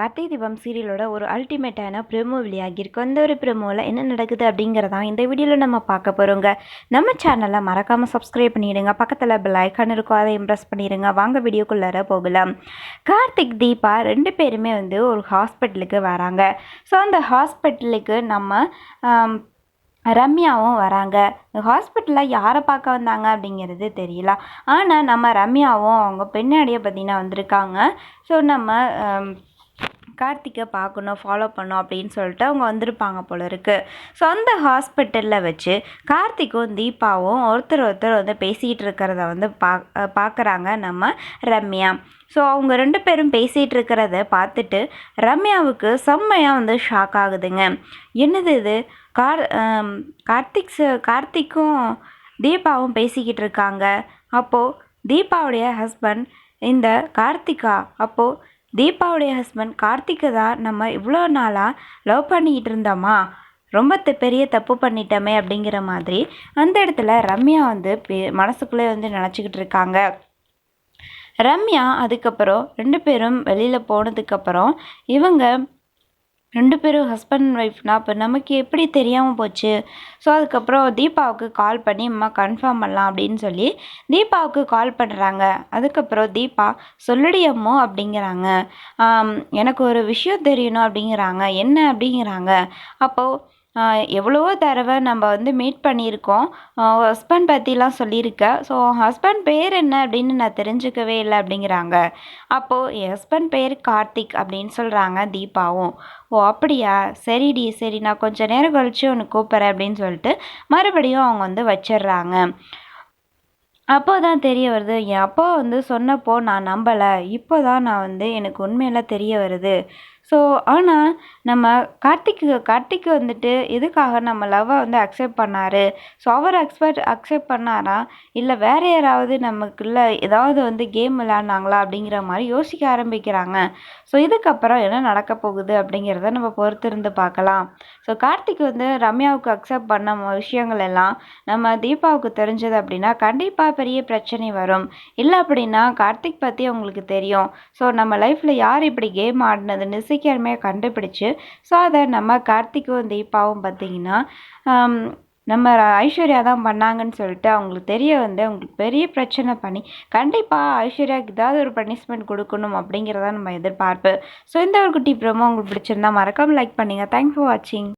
கார்த்திகை தீபம் சீரியலோட ஒரு அல்டிமேட்டான ப்ரெமோ வெளியாகிருக்கு அந்த ஒரு ப்ரெமோவில் என்ன நடக்குது அப்படிங்கிறதான் இந்த வீடியோவில் நம்ம பார்க்க போகிறோங்க நம்ம சேனலை மறக்காமல் சப்ஸ்கிரைப் பண்ணிவிடுங்க பக்கத்தில் பெல் ஐக்கான் இருக்கும். அதை இம்ப்ரெஸ் பண்ணிடுங்க. வாங்க வீடியோக்குள்ளார போகலாம். கார்த்திக் தீபா ரெண்டு பேருமே வந்து ஒரு ஹாஸ்பிட்டலுக்கு வராங்க. ஸோ அந்த ஹாஸ்பிட்டலுக்கு நம்ம ரம்யாவும் வராங்க. ஹாஸ்பிட்டலில் யாரை பார்க்க வந்தாங்க அப்படிங்கிறது தெரியல. ஆனால் நம்ம ரம்யாவும் அவங்க பின்னாடியே பார்த்திங்கன்னா வந்திருக்காங்க. ஸோ நம்ம கார்த்திக்கை பார்க்கணும் ஃபாலோ பண்ணும் அப்படின்னு சொல்லிட்டு அவங்க வந்திருப்பாங்க போல இருக்குது ஸோ அந்த ஹாஸ்பிட்டலில் வச்சு கார்த்திக்கும் தீபாவும் ஒருத்தர் ஒருத்தர் வந்து பேசிகிட்டு இருக்கிறத வந்து பா பார்க்குறாங்க நம்ம ரம்யா. ஸோ அவங்க ரெண்டு பேரும் பேசிகிட்டு இருக்கிறத பார்த்துட்டு ரம்யாவுக்கு செம்மையாக வந்து ஷாக் ஆகுதுங்க. என்னது இது? கார் கார்த்திக் கார்த்திக்கும் தீபாவும் பேசிக்கிட்டு இருக்காங்க. அப்போது தீபாவுடைய ஹஸ்பண்ட் இந்த கார்த்திகா அப்போது தீபாவுடைய ஹஸ்பண்ட் கார்த்திக்கை தான் நம்ம இவ்வளோ நாளாக லவ் பண்ணிக்கிட்டு இருந்தோமா? ரொம்ப பெரிய தப்பு பண்ணிட்டோமே அப்படிங்கிற மாதிரி அந்த இடத்துல ரம்யா வந்து மனசுக்குள்ளே வந்து நினச்சிக்கிட்டு இருக்காங்க. ரம்யா அதுக்கப்புறம் ரெண்டு பேரும் வெளியில் போனதுக்கப்புறம் இவங்க ரெண்டு பேரும் ஹஸ்பண்ட் அண்ட் ஒய்ஃப்னா அப்போ நமக்கு எப்படி தெரியாமல் போச்சு? ஸோ அதுக்கப்புறம் தீபாவுக்கு கால் பண்ணி அம்மா கன்ஃபார்ம் பண்ணலாம் அப்படின்னு சொல்லி தீபாவுக்கு கால் பண்ணுறாங்க அதுக்கப்புறம் தீபா சொல்லுடியம்மோ அப்படிங்கிறாங்க. எனக்கு ஒரு விஷயம் தெரியணும் அப்படிங்கிறாங்க. என்ன? அப்படிங்கிறாங்க. அப்போது எவ்வளவோ தடவை நம்ம வந்து மீட் பண்ணியிருக்கோம். ஹஸ்பண்ட் பற்றிலாம் சொல்லியிருக்கேன் ஸோ ஹஸ்பண்ட் பேர் என்ன அப்படின்னு நான் தெரிஞ்சுக்கவே இல்லை அப்படிங்கிறாங்க. அப்போது என் ஹஸ்பண்ட் பேர் கார்த்திக் அப்படின்னு சொல்கிறாங்க தீபாவும். ஓ அப்படியா? சரிடி சரி நான் கொஞ்சம் நேரம் கழித்து உனக்கு கூப்பிட்றேன் அப்படின்னு சொல்லிட்டு மறுபடியும் அவங்க வந்து வச்சிடுறாங்க. அப்போ தான் தெரிய வருது என் அப்பா வந்து சொன்னப்போ நான் நம்பலை. இப்போ தான் நான் வந்து எனக்கு உண்மையெல்லாம் தெரிய வருது. ஸோ ஆனால் நம்ம கார்த்திக்கு கார்த்திக் வந்துட்டு எதுக்காக நம்ம லவ்வை வந்து அக்செப்ட் பண்ணார்? ஸோ அவர் அக்ஸ்பெக்ட் அக்செப்ட் பண்ணாரா? இல்லை வேறு யாராவது நமக்குள்ள ஏதாவது வந்து கேம் விளாட்னாங்களா அப்படிங்கிற மாதிரி யோசிக்க ஆரம்பிக்கிறாங்க. ஸோ இதுக்கப்புறம் என்ன நடக்க போகுது அப்படிங்கிறத நம்ம பொறுத்திருந்து பார்க்கலாம். ஸோ கார்த்திக் வந்து ரம்யாவுக்கு அக்செப்ட் பண்ண விஷயங்கள் எல்லாம் நம்ம தீபாவுக்கு தெரிஞ்சது அப்படின்னா கண்டிப்பாக பெரிய பிரச்சனை வரும். இல்லை அப்படின்னா கார்த்திக் பற்றி அவங்களுக்கு தெரியும். ஸோ நம்ம லைஃப்பில் யார் இப்படி கேம் ஆடினதுன்னு சீக்கிரமே கண்டுபிடிச்சு ஸோ அதை நம்ம கார்த்திக்கும் தீபாவும் பார்த்திங்கன்னா நம்ம ஐஸ்வர்யா தான் பண்ணாங்கன்னு சொல்லிட்டு அவங்களுக்கு தெரிய வந்து அவங்களுக்கு பெரிய பிரச்சனை பண்ணி கண்டிப்பாக ஐஸ்வர்யாவுக்கு ஏதாவது ஒரு பனிஷ்மெண்ட் கொடுக்கணும் அப்படிங்கிறத நம்ம எதிர்பார்ப்பு. ஸோ இந்த ஒரு குட்டி ப்ரோமோ உங்களுக்கு பிடிச்சிருந்தா மறக்காமல் லைக் பண்ணுங்கள் தேங்க்ஸ் ஃபார் வாட்சிங்